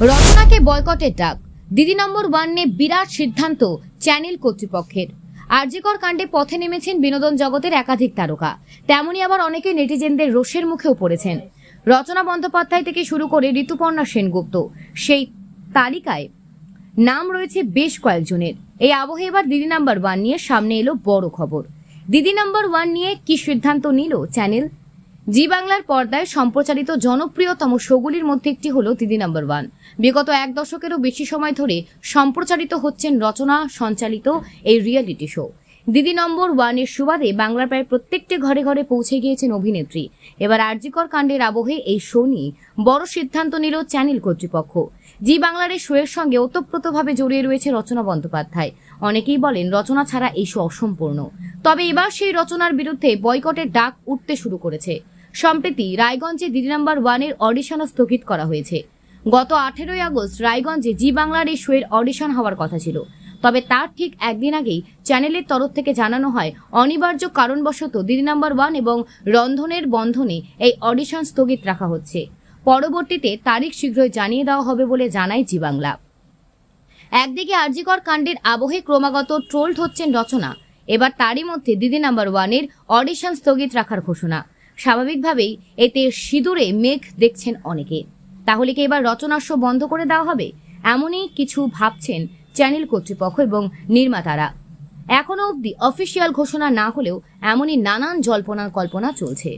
রচনাকে বয়কটের ডাক। দিদি নম্বর ওয়ান নিয়ে বিরাট সিদ্ধান্ত চ্যানেল কর্তৃপক্ষের। আরজিকর কাণ্ডে পথে নেমেছেন বিনোদন জগতের একাধিক তারকা। তেমনি আবার অনেকে নেটিজেনদের রোষের মুখেও পড়েছেন। রচনা বন্দ্যোপাধ্যায় থেকে শুরু করে ঋতুপর্ণা সেনগুপ্ত, সেই তালিকায় নাম রয়েছে বেশ কয়েকজনের। এই আবহে এবার দিদি নাম্বার ওয়ান নিয়ে সামনে এলো বড় খবর। দিদি নাম্বার ওয়ান নিয়ে কি সিদ্ধান্ত নিল চ্যানেল? জি বাংলার পর্দায় সম্প্রচারিত জনপ্রিয়তম শোগুলির মধ্যে একটি হলো দিদি নাম্বার ওয়ান। বিগত এক দশকেরও বেশি সময় ধরে সম্প্রচারিত হচ্ছেন রচনা, সঞ্চালিত এই রিয়েলিটি শো। দিদি নম্বর ওয়ানের সুবাদে বাংলার প্রায় প্রত্যেকটি ঘরে ঘরে পৌঁছে গিয়েছেন অভিনেত্রী। এবার আরজিকর কাণ্ডের আবহে এই শো নিয়ে বড় সিদ্ধান্ত নিল চ্যানেল কর্তৃপক্ষ। জি বাংলার এই শোয়ের সঙ্গে ওতপ্রোতভাবে জড়িয়ে রয়েছে রচনা বন্দ্যোপাধ্যায়। অনেকেই বলেন রচনা ছাড়া এই শো অসম্পূর্ণ। তবে এবার সেই রচনার বিরুদ্ধে বয়কটের ডাক উঠতে শুরু করেছে। সম্প্রতি রায়গঞ্জে দিদি নাম্বার ওয়ানের অডিশনও স্থগিত করা হয়েছে। গত আঠেরোই আগস্ট রায়গঞ্জে জি বাংলার এই শোয়ের অডিশন হওয়ার কথা ছিল। তবে তার ঠিক একদিন আগেই চ্যানেলের তরফ থেকে জানানো হয়, অনিবার্য কারণবশত দিদি নাম্বার ওয়ান এবং রন্ধনের বন্ধনে এই অডিশন স্থগিত রাখা হচ্ছে। পরবর্তীতে তারিখ শীঘ্রই জানিয়ে দেওয়া হবে বলে জানায় জি বাংলা। একদিকে আরজিকর কাণ্ডের আবহে ক্রমাগত ট্রোলড হচ্ছেন রচনা। এবার তারই মধ্যে দিদি নাম্বার ওয়ানের অডিশন স্থগিত রাখার ঘোষণা। স্বাভাবিকভাবেই এতে সিঁদুরে মেঘ দেখছেন অনেকে। তাহলে কি এবার রচনাস্য বন্ধ করে দেওয়া হবে? এমনই কিছু ভাবছেন চ্যানেল কর্তৃপক্ষ এবং নির্মাতারা। এখনও অবধি অফিসিয়াল ঘোষণা না হলেও এমনই নানান জল্পনার কল্পনা চলছে।